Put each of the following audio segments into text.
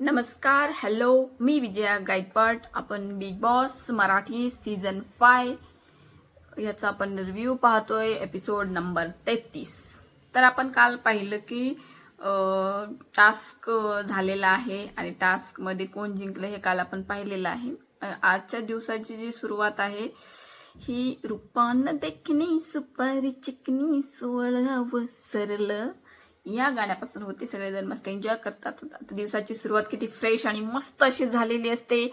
नमस्कार हॅलो मी विजया गायकवाड. आपण Bigg Boss Marathi season five याचा आपण रिव्ह्यू पाहतोय एपिसोड नंबर तेहतीस. तर आपण काल पाहिलं की टास्क झालेला आहे आणि टास्कमध्ये कोण जिंकलं हे काल आपण पाहिलेलं आहे. आजच्या दिवसाची जी सुरुवात आहे ही रूपान देखणी सुपारी चिकणी सोळावं सरलं. या गाण्यापासून होते सगळेजण मस्त एन्जॉय करतात. आता दिवसाची सुरुवात किती फ्रेश आणि मस्त अशी झालेली असते.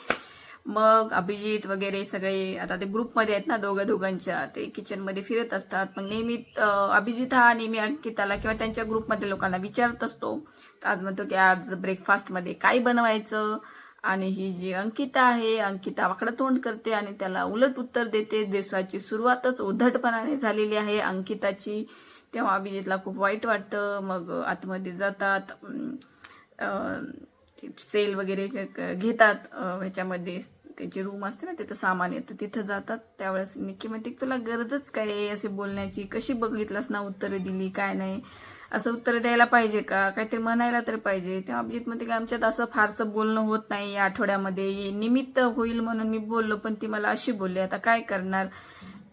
मग अभिजित वगैरे सगळे आता ते ग्रुपमध्ये आहेत ना दोघं दोघांच्या ते किचनमध्ये फिरत असतात. मग नेहमी अभिजित हा नेहमी अंकिताला किंवा त्यांच्या ग्रुपमध्ये लोकांना विचारत असतो. तर आज म्हणतो की आज ब्रेकफास्टमध्ये काय बनवायचं? आणि ही जी अंकिता आहे अंकिता वाकडं तोंड करते आणि त्याला उलट उत्तर देते. दिवसाची सुरुवातच उद्धटपणाने झालेली आहे अंकिताची. तेव्हा अभिजितला खूप वाईट वाटतं. मग आतमध्ये जातात. सेल वगैरे क- घेतात. ह्याच्यामध्ये त्याची रूम असते ना तिथं सामान येतं. तिथं जातात. त्यावेळेस निक्की म्हणते की तुला गरजच काय आहे असे बोलण्याची? कशी बघितलंस ना उत्तरं दिली काय नाही? असं उत्तर द्यायला पाहिजे का? काहीतरी म्हणायला तर पाहिजे. तेव्हा अभिजित म्हणते की आमच्यात असं फारसं बोलणं होत नाही या आठवड्यामध्ये. निमित्त होईल म्हणून मी बोललो पण ती मला अशी बोलली आता काय करणार?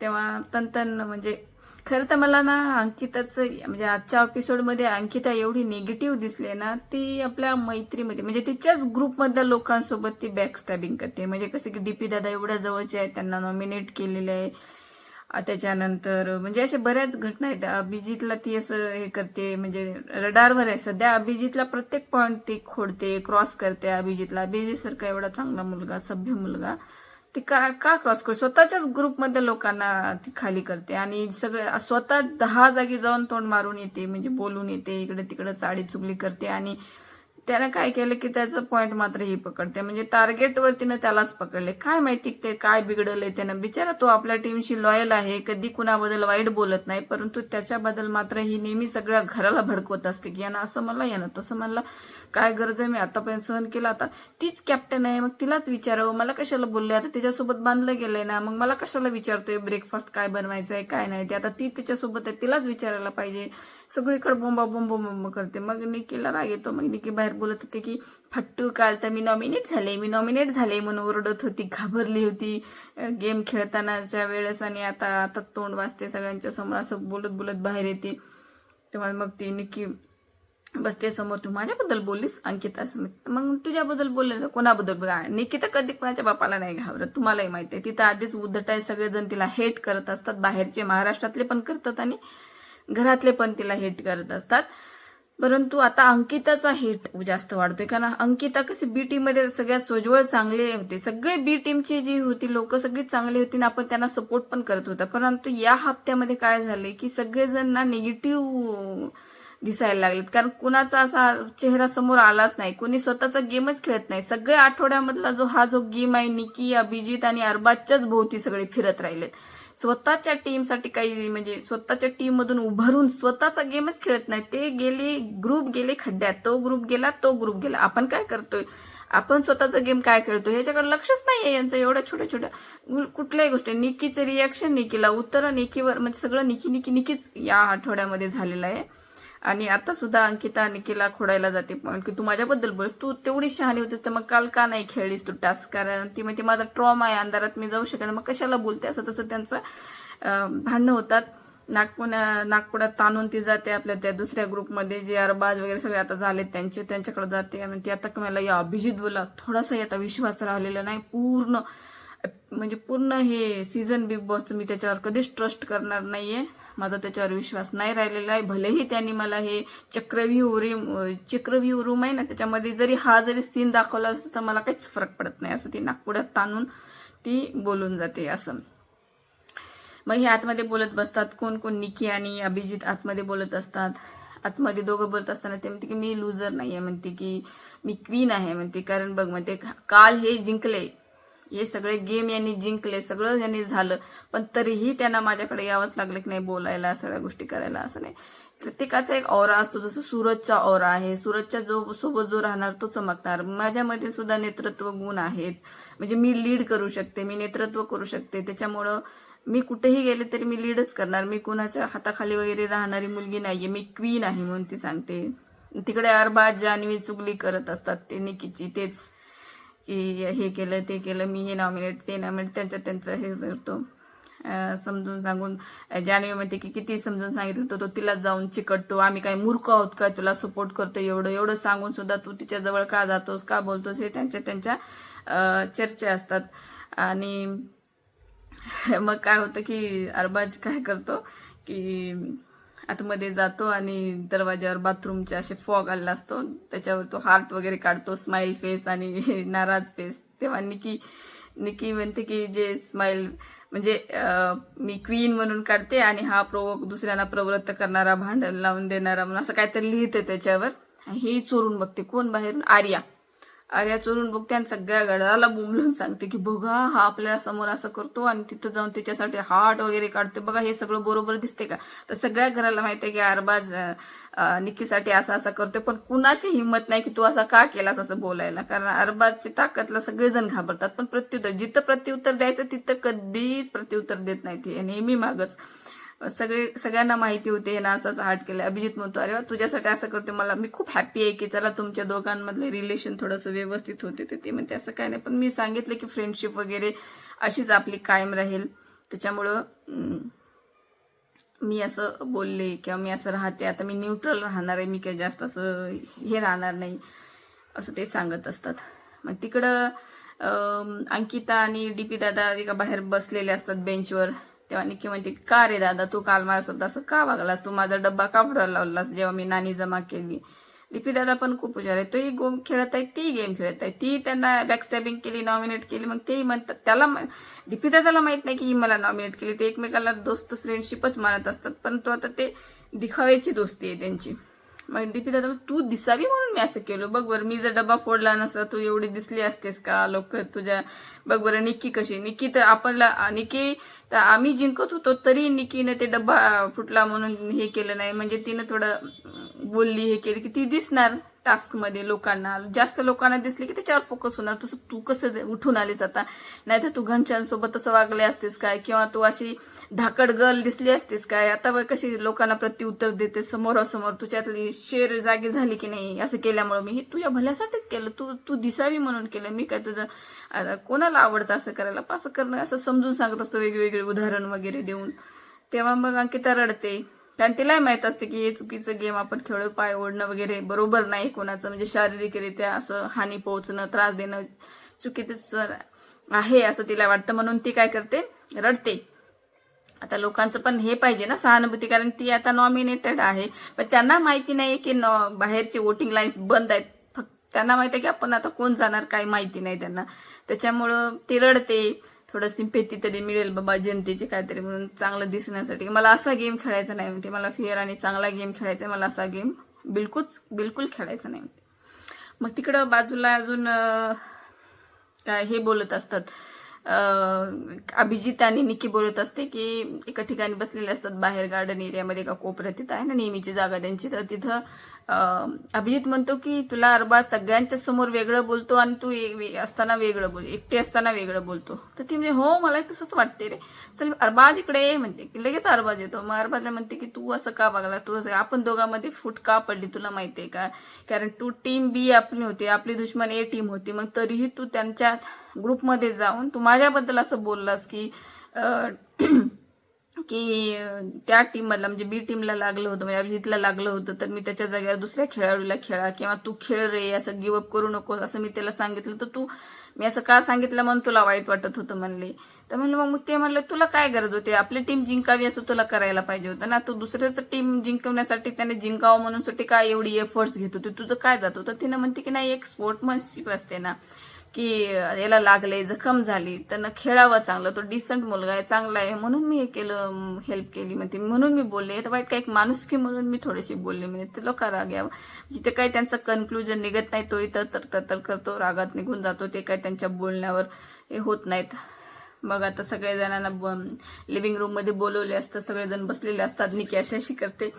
तेव्हा तनतन म्हणजे खरं तर मला ना अंकिताचं म्हणजे आजच्या एपिसोडमध्ये अंकिता एवढी निगेटिव्ह दिसली ना ती आपल्या मैत्रीमध्ये म्हणजे तिच्याच ग्रुपमधल्या लोकांसोबत ती बॅक स्टॅबिंग करते. म्हणजे कसं की डीपी दादा एवढ्या जवळचे आहेत त्यांना नॉमिनेट केलेले आहे. त्याच्यानंतर म्हणजे अशा बऱ्याच घटना आहेत. अभिजितला ती असं हे करते म्हणजे रडारवर आहे. सध्या अभिजितला प्रत्येक पॉईंट ती खोडते क्रॉस करते अभिजितला. अभिजित सारखा एवढा चांगला मुलगा सभ्य मुलगा. ती का का क्रॉस करते? स्वतःच्याच ग्रुपमध्ये लोकांना ती खाली करते आणि सगळं स्वतः दहा जागी जाऊन तोंड मारून येते म्हणजे बोलून येते इकडे तिकडे चाळी चुगली करते आणि त्यानं काय केलं की त्याचं पॉईंट मात्र ही पकडते. म्हणजे टार्गेटवर तिनं त्यालाच पकडले. काय माहिती ते काय बिघडलंय त्यानं? बिचारा तो आपल्या टीमशी लॉयल आहे कधी कुणाबद्दल वाईट बोलत नाही परंतु त्याच्याबद्दल मात्र ही नेहमी सगळ्या घराला भडकवत असते की यानं असं म्हणलं यानं तसं म्हणलं. काय गरज आहे? मी आतापर्यंत सहन केलं आता तीच कॅप्टन आहे. मग तिलाच विचारावं. मला कशाला बोलले? आता तिच्यासोबत बांधलं गेलंय ना. मग मला कशाला विचारतोय? ब्रेकफास्ट काय बनवायचं आहे काय नाही ते. आता ती तिच्यासोबत आहे. तिलाच विचारायला पाहिजे. सगळीकडे बोंबा बोंब बोंब करते. मग निकीला राग येतो. मग निकी बाहेर बोलत होते की फट्टू काल तर मी नॉमिनेट झाले. मी नॉमिनेट झाले म्हणून ओरडत होती घाबरली होती. गेम खेळतानाच्या वेळेस आणि आता आता तोंड वाजते सगळ्यांच्या समोर असं बोलत बोलत बाहेर येते. तेव्हा मग ती निकी बसते समोर तू माझ्याबद्दल बोललीस अंकिता? मग तुझ्याबद्दल बोलले ना कोणाबद्दल बोला निकिता कधी कोणाच्या बापाला नाही घाबरत तुम्हालाही माहिती आहे. तिथं आधीच उद्धट आहे सगळेजण तिला हेट करत असतात. बाहेरचे महाराष्ट्रातले पण करतात आणि घरातले पण तिला हेट करत असतात. परंतु आता अंकिताचा हेट जास्त वाढतोय. कारण अंकिता कशी बी टीममध्ये सगळ्यात सोज्वळ चांगले होते. सगळे बी टीमची जी होती लोक सगळी चांगली होती आणि आपण त्यांना सपोर्ट पण करत होता. परंतु या हप्त्यामध्ये काय झाले की सगळेजण ना निगेटिव्ह दिसायला लागलेत. कारण कुणाचा असा चेहरा समोर आलाच नाही. कुणी स्वतःचा गेमच खेळत नाही. सगळ्या आठवड्यामधला जो हा जो गेम आहे निकी अभिजित आणि अरबाजच्याच भोवती सगळे फिरत राहिलेत. स्वतःच्या टीमसाठी काही म्हणजे स्वतःच्या टीम मधून उभारून स्वतःचा गेमच खेळत नाही. ते गेले ग्रुप गेले खड्ड्यात. तो ग्रुप गेला तो ग्रुप गेला. आपण काय करतोय? आपण स्वतःचा गेम काय खेळतो ह्याच्याकडे लक्षच नाहीये यांचं. एवढ्या छोट्या छोट्या कुठल्याही गोष्टी. निकीचं रिॲक्शन निकीला उत्तरं निकीवर म्हणजे सगळं निकी निकी निकीच या आठवड्यामध्ये झालेलं आहे. आणि आता सुद्धा अंकिता निकीला खोडायला जाते. पण की तू माझ्याबद्दल बोल तू तेवढी शहाणी होतीस तर मग काल का नाही खेळलीस तू टास्क कारण ती म्हणते माझा ट्रॉम आहे अंधारात मी जाऊ शकत मग कशाला बोलते? असं तसं त्यांचं भांडणं होतात. नागपूर नागपुरात ताणून ती जाते आपल्या त्या दुसऱ्या ग्रुपमध्ये जे अरबाज वगैरे सगळे आता झाले त्यांचे त्यांच्याकडे जाते. आणि ती आता मला या अभिजित बोला? थोडासाही आता विश्वास राहिलेला नाही. पूर्ण म्हणजे पूर्ण हे सीझन बिग बॉसचं मी त्याच्यावर कधीच ट्रस्ट करणार नाहीये. माझा त्याच्यावर विश्वास नाही राहिलेला आहे. भलेही त्यांनी मला हे चक्रव्यूह रूम चक्रव्यूह रूम आहे ना त्याच्यामध्ये जरी हा जरी सीन दाखवला असतं तर मला काहीच फरक पडत नाही. असं ती नागपुरात ताणून ती बोलून जाते असं. मग हे आतमध्ये बोलत बसतात. कोण कोण? निकी आणि अभिजित आतमध्ये बोलत असतात. आतमध्ये दोघं बोलत असताना ते म्हणते की मी लुजर नाही आहे म्हणते की मी क्वीन आहे. म्हणते कारण बघ म्हणते काल हे जिंकले हे सगळे गेम यांनी जिंकले सगळं यांनी झालं. पण तरीही त्यांना माझ्याकडे यावंच लागलं की नाही बोलायला सगळ्या गोष्टी करायला असं नाही. प्रत्येकाचा एक औरा असतो जसं सूरजचा औरा आहे. सूरजच्या जो सोबत जो राहणार तो चमकणार. माझ्यामध्ये सुद्धा नेतृत्व गुण आहेत. म्हणजे मी लीड करू शकते मी नेतृत्व करू शकते. त्याच्यामुळं मी कुठेही गेले तरी मी लीडच करणार. मी कुणाच्या हाताखाली वगैरे राहणारी मुलगी नाहीये. मी क्वीन आहे म्हणून ती सांगते. तिकडे अरबाज जानवी चुगली करत असतात. ते निकीची तेच. की हे केलं ते केलं मी हे नॉमिनेट ते नॉमिनेट त्यांचं त्यांचं हे करतो समजून सांगून अं, म्हणते की किती समजून सांगितलं तर तो तिला जाऊन चिकटतो. आम्ही काय मूर्ख आहोत काय? तुला सपोर्ट करतो एवढं एवढं सांगून सुद्धा तू तिच्याजवळ का जातोस का बोलतोस? हे त्यांच्या त्यांच्या चर्चा असतात. आणि मग काय होतं की अरबाज काय करतो की आतमध्ये जातो आणि दरवाज्यावर बाथरूमचे असे फॉग आलेला असतो. त्याच्यावर तो हार्ट वगैरे काढतो स्माईल फेस आणि नाराज फेस. तेव्हा निकी निकी म्हणते की जे स्माईल म्हणजे मी क्वीन म्हणून काढते आणि हा प्रोवोक दुसऱ्यांना प्रवृत्त करणारा भांडण लावून देणारा म्हणून असं काहीतरी लिहिते त्याच्यावर. ही हे चोरून बघते. कोण बाहेरून? आर्या. आर्या चोरून बघते आणि सगळ्या गडाला बोंबलून सांगते की बघा हा आपल्यासमोर असं करतो आणि तिथं जाऊन त्याच्यासाठी हार्ट वगैरे काढते. बघा हे सगळं बरोबर दिसते का? तर सगळ्या घराला माहिती आहे की अरबाज अं, निक्कीसाठी असं असं करतोय पण कुणाची हिंमत नाही की तू असा का केलास असं बोलायला? कारण अरबाजची ताकदला सगळेजण घाबरतात पण प्रत्युत्तर जिथं प्रत्युत्तर द्यायचं तिथं कधीच प्रत्युत्तर देत नाही ते नेहमी मागच. सगळे सगळ्यांना माहिती होते हे ना असं असं हार्ट केलं अभिजित म्हणतो अरे तुझ्यासाठी असं करते मला मी खूप हॅप्पी आहे की चला तुमच्या दोघांमधले रिलेशन थोडंसं व्यवस्थित होते. तर ते म्हणते असं काय नाही. पण मी सांगितलं की फ्रेंडशिप वगैरे अशीच आपली कायम राहील. त्याच्यामुळं मी असं बोलले किंवा मी असं राहते आता मी न्यूट्रल राहणार आहे मी काही जास्त असं हे राहणार नाही असं ते सांगत असतात. मग तिकडं अंकिता आणि डी पी दादा एका बाहेर बसलेले असतात बेंचवर तेव्हा निकी म्हणते का रे दादा तू काल माझ्यासोबत असं का वागलास? तू माझा डब्बा का फुडायला लावलास जेव्हा मी नाणी जमा केली? लिपी दादा पण खूप हुशार आहे. तोही गेम खेळत आहे ती गेम खेळत आहे. ती त्यांना बॅकस्टॅबिंग केली नॉमिनेट केली मग तेही म्हणतात. त्याला लिपी दादाला माहीत नाही की ही मला नॉमिनेट केली. ते एकमेकाला दोस्त फ्रेंडशिपच मानत असतात. पण तो आता ते दिखाव्याची दोस्ती आहे त्यांची. मग दीपी दादा तू दिसावी म्हणून मी असं केलं. बघ बरं मी जर डबा फोडला नसता तू एवढी दिसली असतेस का लोक तुझ्या? बघ बरं निक्की कशी निक्की तर आपणला निक्की तर आम्ही जिंकत होतो तरी निक्कीने ते डब्बा फुटला म्हणून हे केलं नाही. म्हणजे तिनं थोडं बोलली हे केली की ती दिसणार. टास्कमध्ये लोकांना जास्त लोकांना दिसले की त्याच्यावर फोकस होणार. तसं तू कसं उठून आलीस आता? नाही तर तू घनश्यांसोबत तसं वागले असतेस काय? किंवा तू अशी धाकड गर्ल दिसली असतेस काय? आता कशी लोकांना प्रत्युत्तर देते समोरासमोर. तुझ्यातली शेर जागी झाली की नाही? असं केल्यामुळं मी हे तुझ्या भल्यासाठीच केलं. तू तू दिसावी म्हणून केलं. मी काय तुझं कोणाला आवडतं असं करायला? असं करणं असं समजून सांगत असतो वेगवेगळे उदाहरण वगैरे देऊन. तेव्हा मग अंकिता रडते. कारण तिलाही माहीत असते की हे चुकीचं गेम आपण खेळू पाय ओढणं वगैरे बरोबर नाही कोणाचं. म्हणजे शारीरिकरित्या असं हानी पोहोचणं त्रास देणं चुकीचं आहे असं तिला वाटतं. म्हणून ती काय करते? रडते. आता लोकांचं पण हे पाहिजे ना सहानुभूती कारण ती आता नॉमिनेटेड आहे. पण त्यांना माहिती नाही की न बाहेरचे वोटिंग लाईन्स बंद आहेत. फक्त त्यांना माहिती आहे की आपण आता कोण जाणार काही माहिती नाही त्यांना. त्याच्यामुळं ती रडते. थोडं सिंपेती तरी मिळेल बाबा जनतेचे काहीतरी म्हणून चांगलं दिसण्यासाठी. मला असा गेम खेळायचा नाही म्हणते. मला फेअर आणि चांगला गेम खेळायचा आहे. मला असा गेम बिलकुल बिलकुल खेळायचा नाही म्हणते. मग तिकडं बाजूला अजून काय हे बोलत असतात. अभिजित आणि निकी बोलत असते की एका ठिकाणी बसलेले असतात बाहेर गार्डन एरियामध्ये एका कोपऱ्यात. तिथं आहे ना नेहमीची जागा त्यांची. तर तिथं अभिजित म्हणतो की तुला अरबाज सगळ्यांच्या समोर वेगळं बोलतो आणि तू ए- वे- असताना वेगळं बोल एकटे असताना वेगळं बोलतो. तर ती म्हणजे हो मला तसंच वाटते रे. चल अरबाज इकडे ये म्हणते की लगेच अरबाज येतो मग अरबाजला म्हणते की तू असं का बघला तू असं आपण दोघांमध्ये फूट का पडली तुला माहिती आहे का? कारण तू टीम बी आपली होती आपली दुश्मन ए टीम होती. मग तरीही तू त्यांच्या ग्रुपमध्ये जाऊन तू माझ्याबद्दल असं बोललास की अं, की त्या टीममधला म्हणजे बी टीमला लागलं होतं म्हणजे अभिजितला लागलं होतं तर मी त्याच्या जागेवर दुसऱ्या खेळाडूला खेळा किंवा तू खेळ रे असं गिवअप करू नको असं मी त्याला सांगितलं. तर तू मी असं का सांगितलं म्हणून तुला वाईट वाटत होतं म्हणले. तर म्हणलं मग मग ते म्हणलं तुला काय गरज होती? आपली टीम जिंकावी असं तुला करायला पाहिजे होतं ना? तू दुसऱ्याचं टीम जिंकवण्यासाठी त्याने जिंकावं म्हणून साठी काय एवढी एफर्ट्स घेत होती? तुझं काय जात होतं? तिनं म्हणते की नाही एक स्पोर्टमनशिप असते ना. की याला लागले जखम झाली त्यांना खेळावं चांगलं तो डिसंट मुलगा आहे चांगला आहे म्हणून मी हे केलं हेल्प केली म्हणते. म्हणून मी बोलले तर वाईट काय एक माणुसकी म्हणून मी थोडीशी बोलले म्हणजे ते लोक राग यावं. जिथे काही त्यांचं कन्क्लुजन निघत नाही तो इथं तर तर करतो रागात निघून जातो ते काय त्यांच्या बोलण्यावर हे होत नाहीत. मग आता सगळेजणांना लिव्हिंग रूममध्ये बोलवले असतं सगळेजण बसलेले असतात निकी अशी अशी करते.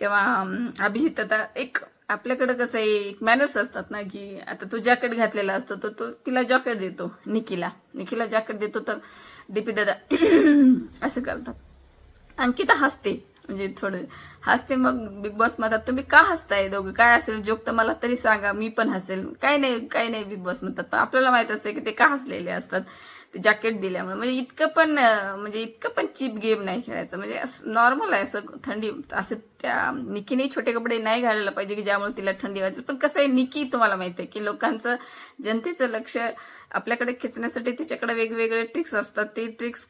तेव्हा अभिजित आता एक आपल्याकडं कसं आहे एक मॅनर्स असतात ना की आता तो जॅकेट घातलेला असतो तर तो तिला जॅकेट देतो निकीला. निकीला जॅकेट देतो तर डीपी दादा असं करतात. अंकिता हसते म्हणजे थोडं हसते मग बिग बॉस म्हणतात तुम्ही का हसताय दोघं? काय असेल जोक तर मला तरी सांगा मी पण हसेल. काय नाही काय नाही बिग बॉस म्हणतात. पण आपल्याला माहीत असेल की ते का हसलेले असतात. जॅकेट दिल्यामुळे. म्हणजे इतकं पण म्हणजे इतकं पण चीप गेम नाही खेळायचं. म्हणजे असं नॉर्मल आहे असं थंडी. असं त्या निकीने छोटे कपडे नाही घालायला पाहिजे की ज्यामुळे तिला थंडी वाजेल पण कसं आहे निकी तुम्हाला माहिती आहे की लोकांचं जनतेचं लक्ष आपल्याकडे खेचण्यासाठी तिच्याकडे वेगवेगळे ट्रिक्स असतात. ते ट्रिक्स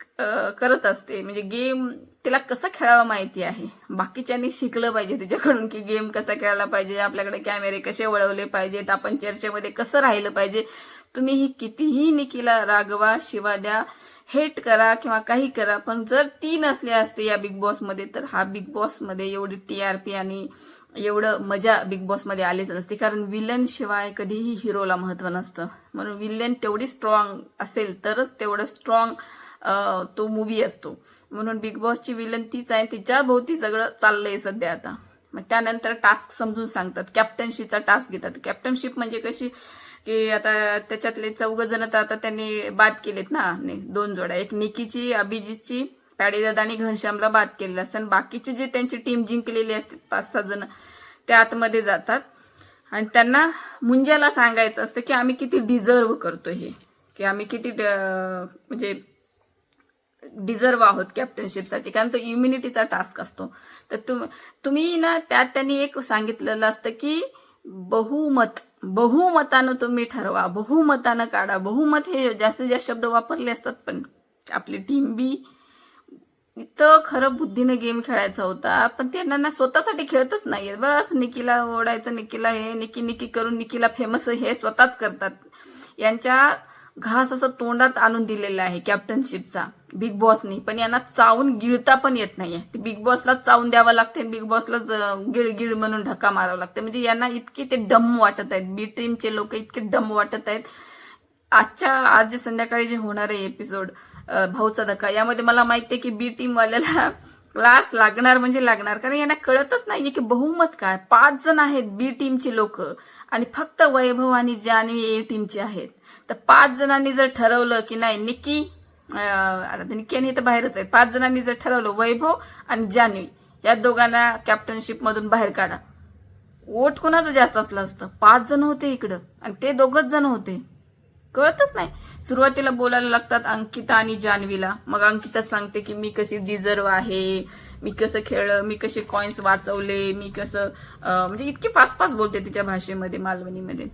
करत असते. म्हणजे गेम तिला कसा खेळावा माहिती आहे? बाकीच्यांनी शिकलं पाहिजे तिच्याकडून की गेम कसा खेळायला पाहिजे? आपल्याकडे कॅमेरे कसे वळवले पाहिजेत? आपण चर्चेमध्ये कसं राहिलं पाहिजे? तुम्ही ही कितीही निकीला रागवा शिवा द्या हेट करा किंवा काही करा पण जर ती नसली असते या बिग बॉसमध्ये तर हा बिग बॉसमध्ये एवढी टी आर पी आणि एवढं मजा बिग बॉसमध्ये आलीच नसते. कारण विलन शिवाय कधीही हिरोला महत्त्व नसतं. म्हणून विलन तेवढी स्ट्रॉंग असेल तरच तेवढं स्ट्रॉंग तो मूवी असतो. म्हणून बिग बॉसची विलन तीच आहे. तिच्या भोवती सगळं चाललंय सध्या आता. मग त्यानंतर टास्क समजून सांगतात. कॅप्टनशीचा टास्क घेतात. कॅप्टनशिप म्हणजे कशी? की आता त्याच्यातले चौघ जण तर आता त्यांनी बाद केलेत ना. ने- दोन जोड्या. एक निकीची अभिजितची आणि घनश्यामला बाद केलेलं असतं. आणि बाकीचे जे त्यांची टीम जिंकलेली असते पाच सहा जण ते आतमध्ये जातात. आणि त्यांना मुंज्याला सांगायचं असतं की आम्ही किती डिझर्व करतो हे. की आम्ही किती ड- म्हणजे डिझर्व आहोत कॅप्टनशिपसाठी कारण तो इम्युनिटीचा टास्क असतो. तर तुम तुम्ही ना त्यात त्यांनी एक सांगितलेलं असतं की बहुमत बहुमतानं तुम्ही ठरवा. बहुमतानं काढा. बहुमत हे जास्तीत जास्त शब्द वापरले असतात पण आपली टीम बी इथं खरं बुद्धीनं गेम खेळायचा होता पण त्यांना ना स्वतःसाठी खेळतच नाहीये बस निकीला ओढायचं निकीला हे निकी निकी करून निकीला फेमस हे स्वतःच करतात. यांच्या घास असं तोंडात आणून दिलेला आहे कॅप्टनशिपचा बिग बॉसनी पण यांना चावून गिळता पण येत नाहीये. ते बिग बॉसला चावून द्यावं लागते बिग बॉसलाच गिळ गिळ म्हणून धक्का मारावा लागते. म्हणजे यांना इतके ते डम वाटत आहेत. बी टीमचे लोक इतके डम वाटत आहेत. आजच्या आज संध्याकाळी जे होणार आहे एपिसोड भाऊचा धक्का यामध्ये मला माहिती आहे की बी टीम वाल्याला क्लास लागणार म्हणजे लागणार. कारण यांना कळतच नाहीये की बहुमत काय. पाच जण आहेत बी टीमची लोक आणि फक्त वैभव आणि जान्हवी ए टीमचे आहेत. तर पाच जणांनी जर ठरवलं की नाही निकी आता निकी आणि तर बाहेरच आहे पाच जणांनी जर ठरवलं वैभव आणि जान्हवी या दोघांना कॅप्टनशिप मधून बाहेर काढा. वोट कोणाचं जास्त असलं असतं? पाच जण होते इकडं आणि ते दोघच जण होते. कळतच नाही. सुरुवातीला बोलायला लागतात अंकिता आणि जान्हवीला. मग अंकिता सांगते की मी कशी डिझर्व आहे मी कसं खेळलं मी कसे कॉइन्स वाचवले मी कसं म्हणजे इतकी फास्ट फास्ट बोलते तिच्या भाषेमध्ये मालवणीमध्ये.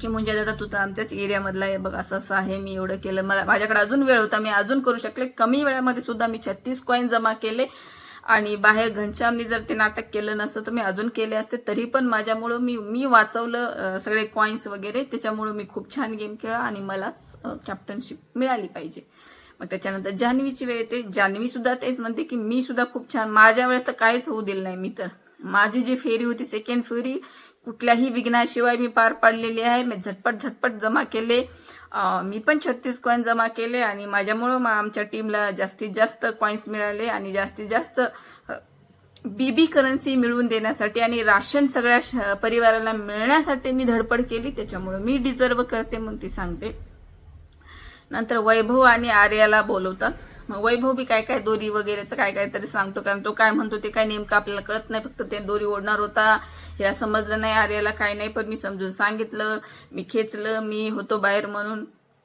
की म्हणजे दादा तू तर आमच्याच एरियामधला आहे बघ असं असं आहे मी एवढं केलं. मला माझ्याकडे अजून वेळ होता मी अजून करू शकले. कमी वेळामध्ये सुद्धा मी छत्तीस कॉईन जमा केले. आणि बाहेर घनश्यामनी जर ते नाटक केलं नसतं तर मी अजून केले असते तरी पण माझ्यामुळं मी मी वाचवलं सगळे कॉईन्स वगैरे. त्याच्यामुळं मी खूप छान गेम खेळा आणि मलाच कॅप्टनशिप मिळाली पाहिजे. मग त्याच्यानंतर जान्हवीची वेळ येते. जान्हवी सुद्धा तेच म्हणते की मी सुद्धा खूप छान माझ्या वेळेस तर काहीच होऊ दिलं नाही मी तर. माझी जी फेरी होती सेकंड फेरी कुठल्याही विघ्नाशिवाय मी पार पाडलेली आहे. मी झटपट झटपट जमा केले. मी पण छत्तीस कॉईन जमा केले आणि माझ्यामुळं मा- आमच्या टीमला जास्तीत जास्त कॉईन्स मिळाले आणि जास्तीत जास्त बीबी करन्सी मिळवून देण्यासाठी आणि राशन सगळ्या श- परिवाराला मिळण्यासाठी मी धडपड केली. त्याच्यामुळं मी डिझर्व करते म्हणून ती सांगते. नंतर वैभव आणि आर्याला बोलवतात. मग वैभव बी काय काय दोरी वगैरेचं काय काय तरी सांगतो कारण तो काय म्हणतो ते काय नेमकं आपल्याला कळत नाही फक्त ते दोरी ओढणार होता. ह्या समजलं नाही आर्याला काय नाही पण मी समजून सांगितलं मी खेचलं मी होतो बाहेर म्हणून.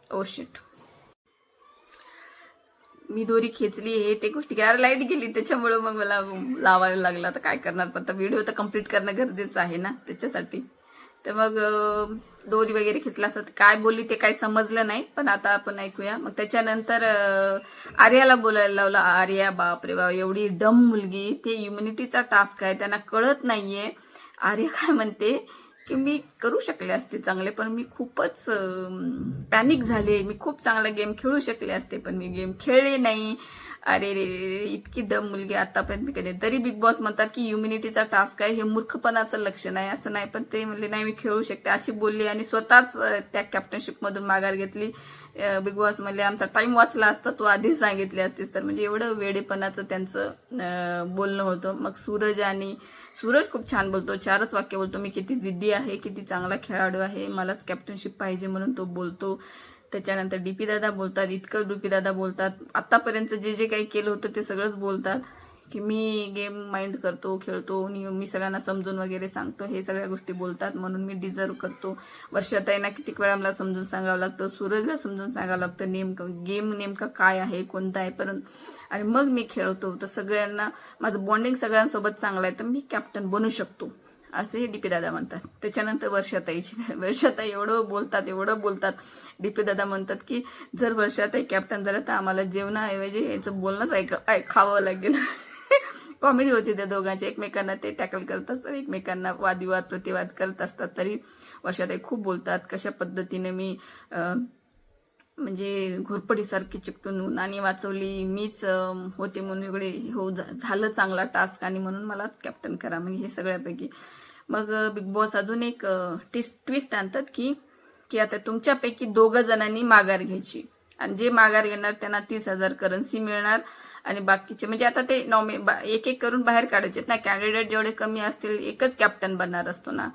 Oh ओ शिट मी दोरी खेचली हे ते गोष्टी काय? लाइट गेली त्याच्यामुळं मग मला लावायला लागला. तर काय करणार? पण आता व्हिडिओ तर कंप्लीट करणं गरजेचं आहे ना त्याच्यासाठी. तर मग दोरी वगैरे खेचला असत काय बोलली ते काही समजलं नाही पण आता आपण ऐकूया. मग त्याच्यानंतर आर्याला बोलायला लावलं आर्या बापरे बाप एवढी डम मुलगी ते इम्युनिटीचा टास्क आहे त्यांना कळत नाहीये. आर्या काय म्हणते की मी करू शकले असते चांगले पण मी खूपच पॅनिक झाले मी खूप चांगला गेम खेळू शकले असते पण मी गेम खेळले नाही. अरे रे रे रे, इतकी डम मुलगी आतापर्यंत मी कधी तरी बिग बॉस म्हणतात की इम्युनिटीचा टास्क आहे हे मूर्खपणाचं लक्षण आहे असं नाही. पण ते म्हणले नाही मी खेळू शकते. अशी बोलली आणि स्वतःच त्या कॅप्टनशिप मधून माघार घेतली. बिग बॉस म्हणले आमचा टाइम वाचला असता तू आधीच सांगितली असतीस. तर म्हणजे एवढं वेडेपणाचं त्यांचं बोलणं होतं. मग सूरज आणि सूरज खूप छान बोलतो. चारच वाक्य बोलतो. मी किती जिद्दी आहे किती चांगला खेळाडू आहे मलाच कॅप्टनशिप पाहिजे म्हणून तो बोलतो. त्याच्यानंतर डी पी दादा बोलतात इतकं डी पी दादा बोलतात. आत्तापर्यंत जे जे काही केलं होतं ते सगळंच बोलतात की मी गेम माइंड करतो खेळतो आणि मी सगळ्यांना समजून वगैरे सांगतो हे सगळ्या गोष्टी बोलतात. म्हणून मी डिझर्व करतो. वर्षाताईंना किती वेळा मला समजून सांगावं लागतं सूरजला समजून सांगावं लागतं नेमकं गेम नेमका काय आहे कोणता आहे. परंतु आणि मग मी खेळतो. तर सगळ्यांना माझं बॉन्डिंग सगळ्यांसोबत चांगलं आहे तर मी कॅप्टन बनू शकतो. असे डीपी दादा म्हणतात. त्याच्यानंतर वर्षाताईची वर्षाताई एवढं बोलतात एवढं बोलतात. डी पी दादा म्हणतात की जर वर्षाताई कॅप्टन झालं तर आम्हाला जेवणाऐवजी याचं बोलणंच ऐक ऐक- खावं लागेल. कॉमेडी होती त्या दोघांची. एकमेकांना ते टॅकल करत असतात एकमेकांना वादविवाद प्रतिवाद करत असतात. तरी वर्षाताई खूप बोलतात. कशा पद्धतीने मी म्हणजे घोरपडीसारखी चिकटून नाणी वाचवली. मीच होते म्हणून इकडे हो झालं चांगला टास्क आणि म्हणून मलाच कॅप्टन करा म्हणजे हे सगळ्यापैकी. मग बिग बॉस अजून एक टिस ट्विस्ट आणतात की की आता तुमच्यापैकी दोघं जणांनी माघार घ्यायची. आणि जे माघार घेणार त्यांना तीस हजार करन्सी मिळणार आणि बाकीचे म्हणजे आता ते नॉमि बा- एक एक करून बाहेर काढायचे ना. कॅन्डिडेट जेवढे कमी असतील एकच कॅप्टन बनणार असतो ना.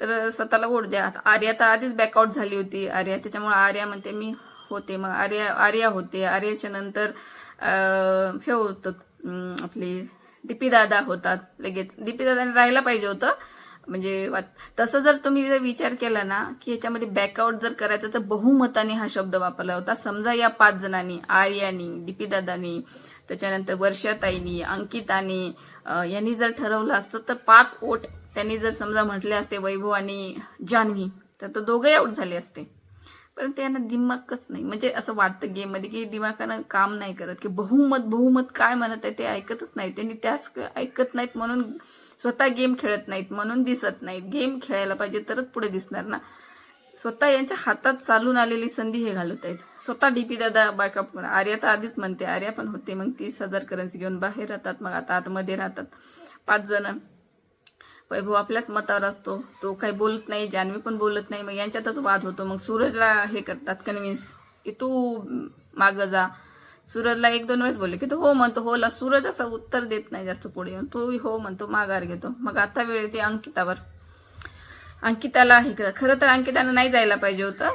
तर स्वतःला ओढ द्या. आता आर्या तर आधीच बॅकआउट झाली होती. आर्या त्याच्यामुळे आर्या म्हणते मी होते. मग आर्या आर्या होते. आर्याच्या नंतर हे होतं आपली आपले होतात लगेच. डिपीदादाने राहायला पाहिजे होतं. म्हणजे तसं जर तुम्ही जर विचार केला ना की याच्यामध्ये बॅकआउट जर करायचं तर बहुमताने हा शब्द वापरला होता. समजा या पाच जणांनी आर्यानी डिपीदादानी त्याच्यानंतर वर्षाताईनी अंकितानी यांनी जर ठरवलं असतं तर पाच ओट त्यांनी जर समजा म्हटले असते वैभव आणि जान्हवी तर तो दोघंही आऊट झाले असते. पण यांना दिमागच नाही. म्हणजे असं वाटतं गेममध्ये की दिमागानं काम नाही करत की बहुमत बहुमत काय म्हणत आहे ते ऐकतच नाही. त्यांनी त्यास ऐकत नाहीत म्हणून स्वतः गेम खेळत नाहीत म्हणून दिसत नाहीत. गेम खेळायला पाहिजे तरच पुढे दिसणार ना. स्वतः यांच्या हातात चालून आलेली संधी हे घालत आहेत. स्वतः डीपी दादा बायका आर्या तर आधीच म्हणते आर्या पण होते. मग तीस हजार करन्सी घेऊन बाहेर राहतात. मग आता आतमध्ये राहतात. पाच जण. वैभव आपल्याच मतावर असतो. तो काही बोलत नाही जान्हवी पण बोलत नाही मग यांच्यातच वाद होतो. मग सूरजला हे करतात कन्व्हिन्स की तू मागं जा. सूरजला एक दोन वेळेस बोलले की तो हो म्हणतो होला सूरज असं उत्तर देत नाही जास्त पुढे येऊन. तो हो म्हणतो माघार घेतो. मग आता वेळ येते अंकितावर. अंकिताला हे खरं तर अंकितानं नाही जायला पाहिजे होतं.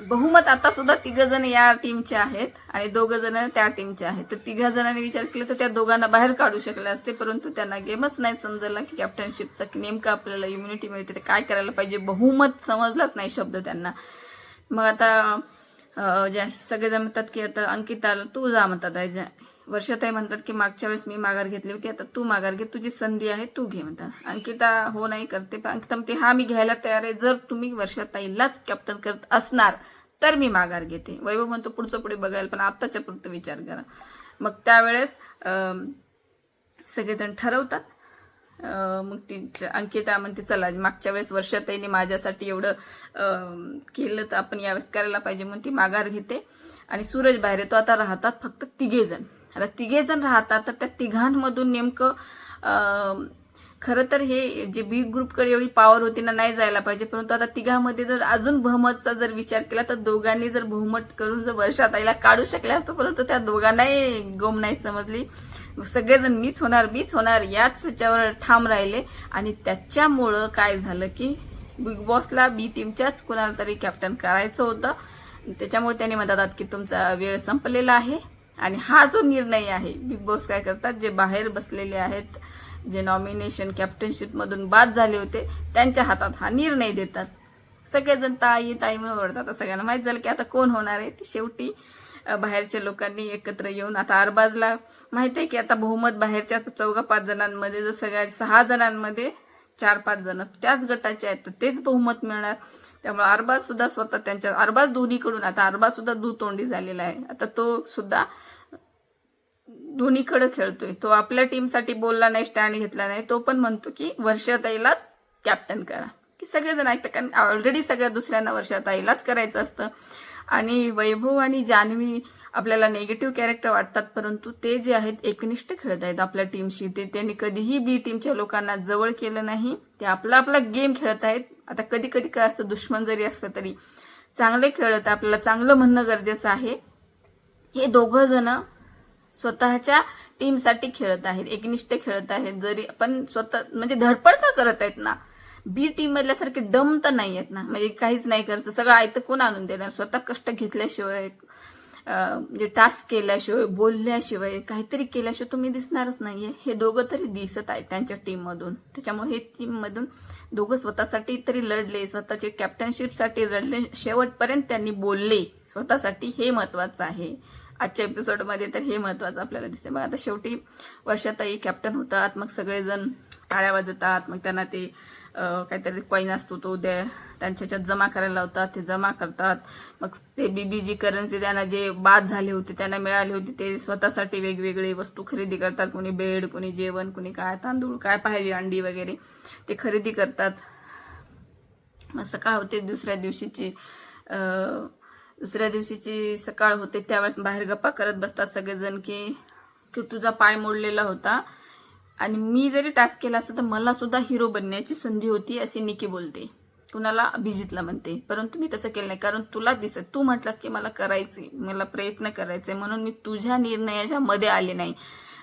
बहुमत आता सुद्धा तिघ जण या टीमचे आहेत आणि दोघं जण त्या टीमचे आहेत. तर तिघा जणांनी विचार केला तर त्या दोघांना बाहेर काढू शकले असते परंतु त्यांना गेमच नाही समजला की कॅप्टनशिपचा की नेमकं आपल्याला इम्युनिटी मिळते. ते काय करायला पाहिजे? बहुमत समजलाच नाही शब्द त्यांना. मग आता ज्या सगळेजण म्हणतात की आता अंकिताला तू जा म्हणतात आहे. ज्या- वर्षाताई म्हणतात की मागच्या वेळेस मी माघार घेतली होती आता तू माघार घे तुझी संधी आहे तू घे म्हणतात. अंकिता हो नाही करते पण अंकिता म्हणते हा मी घ्यायला तयार आहे. जर तुम्ही वर्षाताईलाच कॅप्टन करत असणार तर मी माघार घेते. वैभव म्हणतो पुढचं पुढे बघायला पण आत्ताच्या पुरतं विचार करा. मग त्यावेळेस सगळेजण ठरवतात. मग ती अंकिता म्हणते चला मागच्या वेळेस वर्षाताईने माझ्यासाठी एवढं केलं तर आपण यावेळेस करायला पाहिजे म्हणून ती माघार घेते. आणि सूरज बाहेर येतो आता राहतात फक्त तिघे जण आता तिघे जण राहतात तर त्या तिघांमधून नेमकं खरं तर हे जे बी ग्रुपकडे एवढी पॉवर होती ना नाही जायला पाहिजे. परंतु आता तिघामध्ये जर अजून बहुमतचा जर विचार केला तर दोघांनी जर बहुमत करून जर वर्षात आईला काढू शकले असतो परंतु त्या दोघांनाही गोम नाही समजली. सगळेजण मीच होणार मीच होणार याच ह्याच्यावर ठाम राहिले. आणि त्याच्यामुळं काय झालं की बिग बॉसला बी टीमच्याच कुणाला तरी कॅप्टन करायचं होतं. त्याच्यामुळे त्याने म्हणतात की तुमचा वेळ संपलेला आहे. आणि हा जो निर्णय आहे बिग बॉस काय करतात जे बाहेर बसलेले आहेत जे नॉमिनेशन कॅप्टनशिपमधून बाद झाले होते त्यांच्या हातात हा निर्णय देतात. सगळेजण ताई ताई म्हणून ओरडतात आता सगळ्यांना माहीत झालं की आता कोण होणार आहे? ते शेवटी बाहेरच्या लोकांनी एकत्र येऊन आता अरबाजला माहीत आहे की आता बहुमत बाहेरच्या चौघा पाच जणांमध्ये जर सगळ्या सहा जणांमध्ये चार पाच जण त्याच गटाचे आहेत तर तेच बहुमत मिळणार. त्यामुळे अरबाज सुद्धा स्वतः त्यांच्या अरबाज दोन्हीकडून आता अरबाज सुद्धा दुतोंडी झालेला आहे. आता तो सुद्धा दोन्हीकडे खेळतोय. तो आपल्या टीमसाठी बोलला नाही स्टँड घेतला नाही तो पण म्हणतो की वर्षाताईलाच कॅप्टन करा. की सगळेजण ऐकतात कारण ऑलरेडी सगळ्या दुसऱ्यांना वर्षाताईलाच करायचं असतं. आणि वैभव आणि जान्हवी आपल्याला नेगेटिव्ह कॅरेक्टर वाटतात परंतु ते जे आहेत एकनिष्ठ खेळत आहेत आपल्या टीमशी ते त्यांनी कधीही बी टीमच्या लोकांना जवळ केलं नाही. ते आपला आपला गेम खेळत आहेत. आता कधी कधी काय असतं दुश्मन जरी असलं तरी चांगले खेळत आपल्याला चांगलं म्हणणं गरजेचं आहे. हे दोघं जण स्वतःच्या टीमसाठी खेळत आहेत एकनिष्ठ खेळत आहेत. जरी पण स्वतः म्हणजे धडपड तर करत आहेत ना. बी टीम मधल्यासारखे डम तर नाही आहेत ना. म्हणजे काहीच नाही करायचं सगळं आयतं कोण आणून देणार? स्वतः कष्ट घेतल्याशिवाय म्हणजे टास्क केल्याशिवाय बोलल्याशिवाय काहीतरी केल्याशिवाय तुम्ही दिसणारच नाही हे दोघं तरी दिसत आहेत त्यांच्या टीममधून त्याच्यामुळे हे टीममधून दोघं स्वतःसाठी तरी लढले स्वतःचे कॅप्टनशिपसाठी लढले. शेवटपर्यंत त्यांनी बोलले स्वतःसाठी हे महत्वाचं आहे. आजच्या एपिसोडमध्ये तर हे महत्वाचं आपल्याला दिसते मग आता शेवटी वर्षाताई कॅप्टन होतात मग सगळेजण टाळ्या वाजवतात मग त्यांना ते काहीतरी कॉईन असतो तो द्या त्यांच्याच्यात जमा करायला लावतात ते जमा करतात. मग ते बीबीजी करन्सी त्यांना जे बाद झाले होते त्यांना मिळाले होते ते स्वतःसाठी वेगवेगळे वस्तू खरेदी करतात. कोणी बेड कोणी जेवण कोणी काय तांदूळ काय पाहिजे अंडी वगैरे ते खरेदी करतात. मग सकाळ होते दुसऱ्या दिवशीची दुसऱ्या दिवशीची सकाळ होते त्यावेळेस बाहेर गप्पा करत बसतात सगळेजण की की तुझा पाय मोडलेला होता. आणि मी जरी टास्क केला असता तर मला सुद्धा हिरो बनण्याची संधी होती अशी निकी बोलते. कुणाला? अभिजितला म्हणते. परंतु मी तसं केलं नाही कारण तुला दिसत तू म्हटलास की मला करायचे मला प्रयत्न करायचे म्हणून मी तुझ्या निर्णयाच्या मध्ये आले नाही.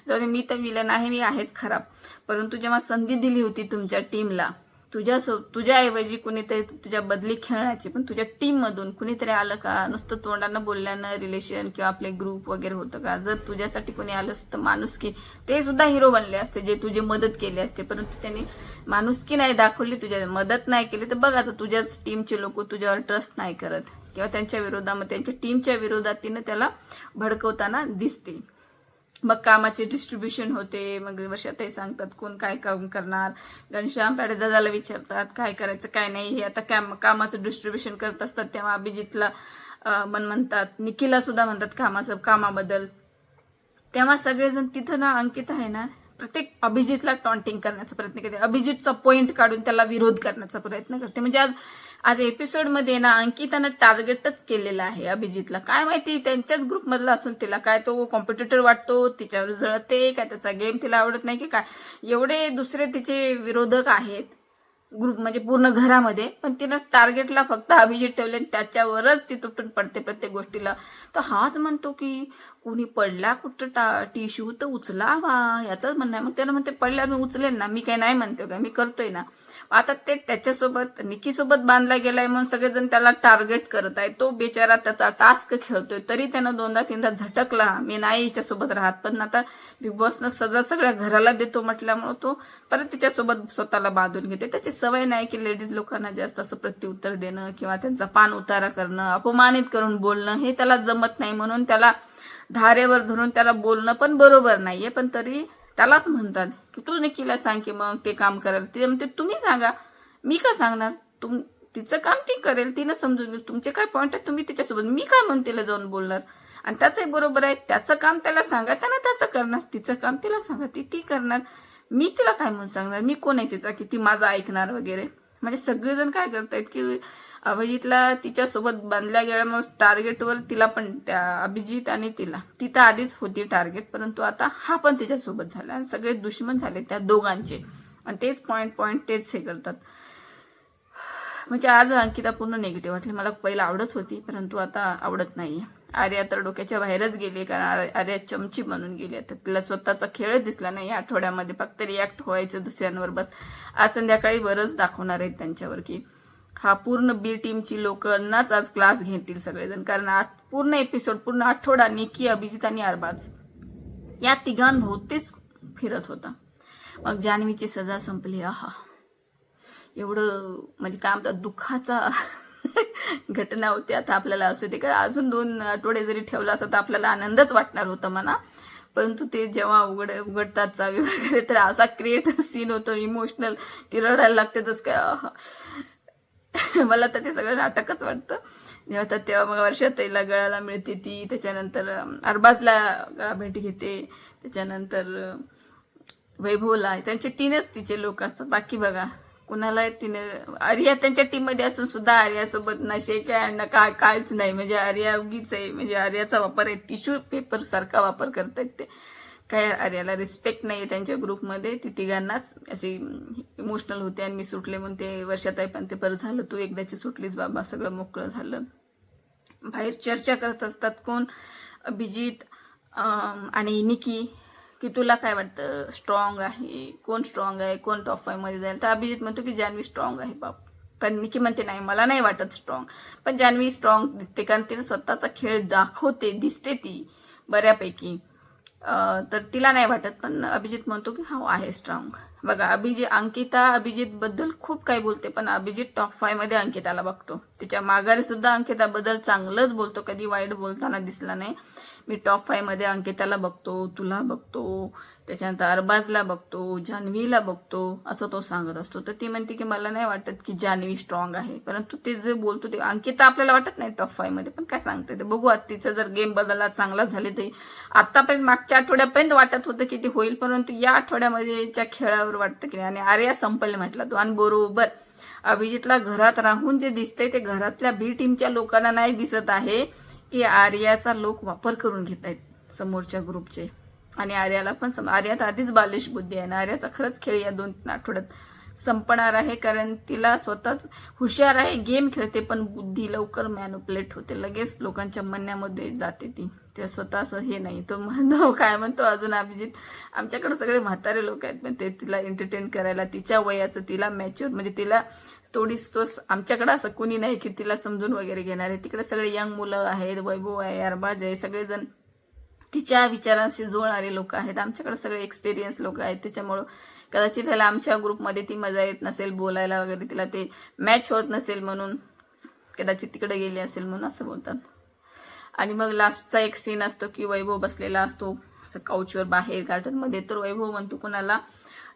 जाऊ मी तर विलन आहे मी आहेच खराब. परंतु जेव्हा संधी दिली होती तुमच्या टीमला तुझ्या तुझ्याऐवजी कुणीतरी तुझ्या बदली खेळण्याची पण तुझ्या टीम मधून कुणीतरी आलं का? नुसतं तोंडानं बोलल्यानं रिलेशन किंवा आपले ग्रुप वगैरे होतं का? जर तुझ्यासाठी कोणी आलं असतं माणुसकी ते सुद्धा हिरो बनले असते जे तुझी मदत केली असते. परंतु त्यांनी माणुसकी नाही दाखवली तुझ्या मदत नाही केली तर बघा आता तुझ्याच टीमचे लोक तुझ्यावर ट्रस्ट नाही करत. किंवा त्यांच्या विरोधामध्ये त्यांच्या टीमच्या विरोधात तिनं त्याला भडकवताना दिसते. मग कामाचे डिस्ट्रीब्युशन होते मग वर्षातही सांगतात कोण काय काम करणार. घनश्याम पाडे दादाला विचारतात काय करायचं काय नाही हे आता काम कामाचं डिस्ट्रीब्युशन करत असतात तेव्हा अभिजितला मन म्हणतात निखिला सुद्धा म्हणतात कामाचं कामाबद्दल. तेव्हा सगळेजण तिथं ना अंकित आहे ना प्रत्येक अभिजितला टॉन्टिंग करण्याचा प्रयत्न करते. अभिजितचा पॉईंट काढून त्याला विरोध करण्याचा प्रयत्न करते. म्हणजे आज आज एपिसोडमध्ये ना अंकितानं टार्गेटच केलेलं आहे अभिजितला. काय माहिती त्यांच्याच ग्रुपमधला असून तिला काय तो कॉम्पिटिटर वाटतो तिच्यावर जळते काय त्याचा गेम तिला आवडत नाही की काय. एवढे दुसरे तिचे विरोधक आहेत ग्रुप म्हणजे पूर्ण घरामध्ये. पण तिनं टार्गेटला फक्त अभिजित ठेवले आणि त्याच्यावरच ती तुटून पडते प्रत्येक गोष्टीला. तर हाच म्हणतो की कुणी पडला कुठं टा टिश्यू तर उचलावा. याचंच म्हणणं आहे. मग त्यानं म्हणते पडल्यावर मी उचलेन ना. मी काही नाही म्हणतो का मी करतोय ना. आता ते त्याच्यासोबत निकीसोबत बांधला गेलाय म्हणून सगळेजण त्याला टार्गेट करत आहे. तो बिचारा त्याचा टास्क खेळतोय. तरी त्यानं दोनदा तीनदा झटकला. मी नाही हिच्यासोबत राहत पण आता बिग बॉसनं सजा सगळ्या घराला देतो म्हटल्यामुळं तो परत तिच्यासोबत स्वतःला बांधून घेते. त्याची सवय नाही की लेडीज लोकांना जास्त असं प्रत्युत्तर देणं किंवा त्यांचा पान उतारा करणं अपमानित करून बोलणं हे त्याला जमत नाही म्हणून त्याला धारेवर धरून त्याला बोलणं पण बरोबर नाहीये. पण तरी त्यालाच म्हणतात की तू निकीला सांग की मग ते काम करायला. ते म्हणते तुम्ही सांगा. मी का सांगणार? तुम तिचं काम ती करेल तिनं समजून घेईल. तुमचे काय पॉईंट आहे तुम्ही तिच्यासोबत मी काय म्हणून तिला जाऊन बोलणार? आणि त्याचंही बरोबर आहे त्याचं काम त्याला सांगा त्यानं त्याचं करणार. तिचं काम तिला सांगा ती ती करणार. मी तिला काय म्हणून सांगणार? मी कोण आहे तिचा? की ती माझं ऐकणार वगैरे. म्हणजे सगळेजण काय करतायत की अभिजितला तिच्यासोबत बांधल्या गेल्यामुळे टार्गेटवर तिला पण त्या अभिजित आणि तिला. ती तर आधीच होती टार्गेट परंतु आता हा पण तिच्यासोबत झाला आणि सगळे दुश्मन झाले त्या दोघांचे. आणि तेच पॉईंट पॉईंट तेच हे करतात. म्हणजे आज अंकिता पूर्ण निगेटिव्ह वाटली. मला पहिला आवडत होती परंतु आता आवडत नाहीये. आर्या तर डोक्याच्या बाहेरच गेली कारण आर्या- चमची बनून गेली तर तिला स्वतःचा खेळच दिसला नाही या आठवड्यामध्ये. फक्त रिॲक्ट व्हायचं दुसऱ्यांवर बस. आज संध्याकाळी बरंच दाखवणार आहेत त्यांच्यावर की हा पूर्ण बी टीमची लोकांनाच आज क्लास घेतील सगळेजण. कारण आज पूर्ण एपिसोड पूर्ण आठवडा निकी अभिजित आणि अरबाज या तिघांभोवतीच फिरत होता. मग जान्हवीची सजा संपली. आहा. एवढं म्हणजे काय म्हणतात दुःखाचा घटना होती. आता आपल्याला असू दे. कारण अजून दोन आठवडे जरी ठेवला असता तर आपल्याला आनंदच वाटणार होता म्हणा. परंतु ते जेव्हा उघड उघडतात चावी वगैरे तर असा क्रिएट सीन होतो. इमोशनल ती रडायला लागते. तस काय मला तर ते सगळं नाटकच वाटतं. जेव्हा तर तेव्हा मग वर्षात तिला गळाला मिळते ती. त्याच्यानंतर अरबाजला गळा भेट घेते. त्याच्यानंतर वैभवला. त्यांचे तीनच तिचे लोक असतात. बाकी बघा. कुणाला तिने आर्या त्यांच्या टीममध्ये असून सुद्धा आर्यासोबत ना शेक आहे काय कायच नाही. म्हणजे आर्या उगीच आहे. म्हणजे आर्याचा वापर आहे. टिश्यू पेपर सारखा वापर करतायत ते. काय आर्याला रिस्पेक्ट नाही आहे त्यांच्या ग्रुपमध्ये ती तिघांनाच अशी इमोशनल होते. आणि मी सुटले म्हणून ते वर्षात आहे पण ते बरं झालं. तू एकदाची सुटलीस बाबा. सगळं मोकळं झालं. बाहेर चर्चा करत असतात कोण? अभिजित आणि निकी. की तुला काय वाटतं? स्ट्रॉंग आहे? कोण स्ट्रॉंग आहे? कोण टॉप फायमध्ये जाईल? तर अभिजित म्हणतो की जान्हवी स्ट्रॉंग आहे बाप. कारण निकी म्हणते नाही मला नाही वाटत स्ट्रॉंग पण जान्हवी स्ट्रॉंग दिसते कारण तिने स्वतःचा खेळ दाखवते दिसते ती बऱ्यापैकी. तर तिला नाही वाटत पण अभिजित म्हणतो की हा आहे स्ट्रॉंग बघा अभिजित अंकिता अभिजित बद्दल खूप काही बोलते पण अभिजित टॉप फायमध्ये अंकिताला बघतो. तिच्या माघारी सुद्धा अंकिताबद्दल चांगलंच बोलतो कधी वाईट बोलताना दिसला नाही. मी टॉप फायमध्ये अंकिताला बघतो तुला बघतो त्याच्यानंतर अरबाजला बघतो जान्हवीला बघतो असं तो सांगत असतो. तर ती म्हणते की मला नाही वाटत की जान्हवी स्ट्रॉंग आहे. परंतु ते जे बोलतो ते अंकिता आपल्याला वाटत नाही टॉप फायमध्ये पण काय सांगते ते? बघू तिचा जर गेम बदलला चांगला झाले तर आतापर्यंत मागच्या आठवड्यापर्यंत वाटत होतं की ते होईल परंतु या आठवड्यामध्येच्या खेळावर वाटतं की नाही. आणि आर्या संपल म्हटला तो. आणि बरोबर अभिजितला घरात राहून जे दिसतंय ते घरातल्या बी टीमच्या लोकांना नाही दिसत आहे. की आर्याचा लोक वापर करून घेत आहेत समोरच्या ग्रुपचे. आणि आर्याला पण सम आर्यात आधीच बालिश बुद्धी आहे आणि आर्याचा खरंच खेळ या दोन तीन आठवड्यात संपणार आहे. कारण तिला स्वतःच हुशार आहे गेम खेळते पण बुद्धी लवकर मॅनुपलेट होते. लगेच लोकांच्या म्हणण्यामध्ये जाते ती. ते स्वतः असं हे नाही. तो म्हणतो काय म्हणतो अजून अभिजित? आमच्याकडे सगळे म्हातारे लोक आहेत पण ते तिला एंटरटेन करायला तिच्या वयाचं तिला मॅच्युअर म्हणजे तिला थोडी तोच आमच्याकडे असं कुणी नाही की तिला समजून वगैरे घेणार आहे. तिकडे सगळे यंग मुलं आहेत वैभव आहे अरबाज आहे सगळेजण तिच्या विचारांशी जुळणारे लोक आहेत. आमच्याकडे सगळे एक्सपिरियन्स लोक आहेत. त्याच्यामुळं कदाचित त्याला आमच्या ग्रुपमध्ये ती मजा येत नसेल बोलायला वगैरे तिला ते मॅच होत नसेल म्हणून कदाचित तिकडे गेली असेल म्हणून असं बोलतात. आणि मग लास्टचा एक सीन असतो की वैभव बसलेला असतो असं काउचवर बाहेर गार्डनमध्ये तर वैभव म्हणतो कुणाला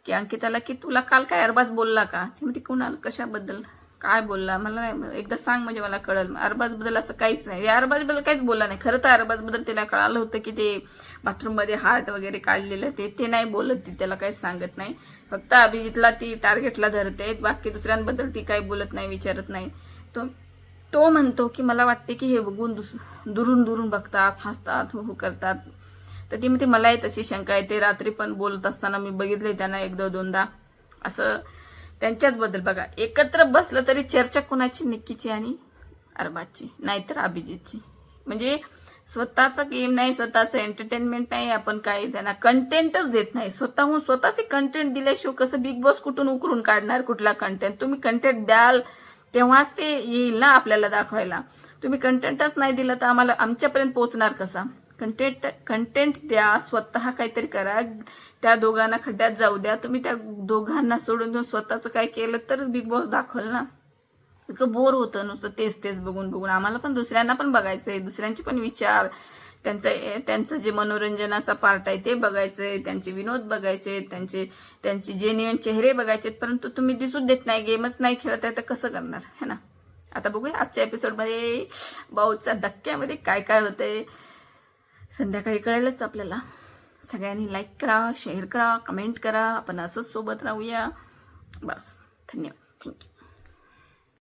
की अंकिताला की तुला काल काय अरबाज बोलला का? ती म्हणते कुणाला कशाबद्दल? काय बोलला? मला नाही एकदा सांग म्हणजे मला कळल. अरबाजबद्दल असं काहीच नाही. अरबाजबद्दल काहीच बोलला नाही. खरं तर अरबाजबद्दल तिला कळालं होतं की ते बाथरूममध्ये हार्ट वगैरे काढलेलं ते ते नाही बोलत ती त्याला काहीच सांगत नाही. फक्त अभिजितला ती टार्गेटला धरते. बाकी दुसऱ्यांबद्दल ती काही बोलत नाही विचारत नाही. तो तो म्हणतो की मला वाटते की हे बघून दुस दुरून दुरून बघतात हसतात हो करतात. तर ती म्हणते मलाही तशी शंका येते रात्री पण बोलत असताना मी बघितले त्यांना एकदा दोनदा. असं त्यांच्याच बद्दल बघा. एकत्र बसलं तरी चर्चा कोणाची? निक्कीची आणि अरबाची नाहीतर अभिजितची. म्हणजे स्वतःचा गेम नाही स्वतःचं एंटरटेनमेंट नाही आपण काही त्यांना कंटेंटच देत नाही. स्वतःहून स्वतःचे कंटेंट दिल्याशिवाय कसं बिग बॉस कुठून उकरून काढणार कुठला कंटेंट तुम्ही कंटेंट द्याल तेव्हाच ते येईल ना आपल्याला दाखवायला. तुम्ही कंटेंटच नाही दिलं तर आम्हाला आमच्यापर्यंत पोहोचणार कसा? कंटेंट कंटेंट द्या स्वतः काहीतरी करा. त्या दोघांना खड्ड्यात जाऊ द्या. तुम्ही त्या दोघांना सोडून देऊन स्वतःचं काय केलं तर बिग बॉस दाखवल ना. इतकं बोर होतं नुसतं तेच तेच बघून बघून. आम्हाला पण दुसऱ्यांना पण बघायचंय. दुसऱ्यांचे पण विचार. त्यांचं त्यांचं जे मनोरंजनाचा पार्ट आहे ते बघायचंय. त्यांचे विनोद बघायचे. त्यांचे त्यांचे जेन्युअन चेहरे बघायचे परंतु तुम्ही दिसूच देत नाही गेमच नाही खेळत आहे तर कसं करणार? है ना? आता बघूया आजच्या एपिसोडमध्ये बाऊच्या धक्क्यामध्ये काय काय होतंय. संध्याकाळी कळेलच आपल्याला. सगळ्यांनी लाईक करा शेअर करा कमेंट करा. आपण असंच सोबत राहूया. बस. धन्यवाद. थँक्यू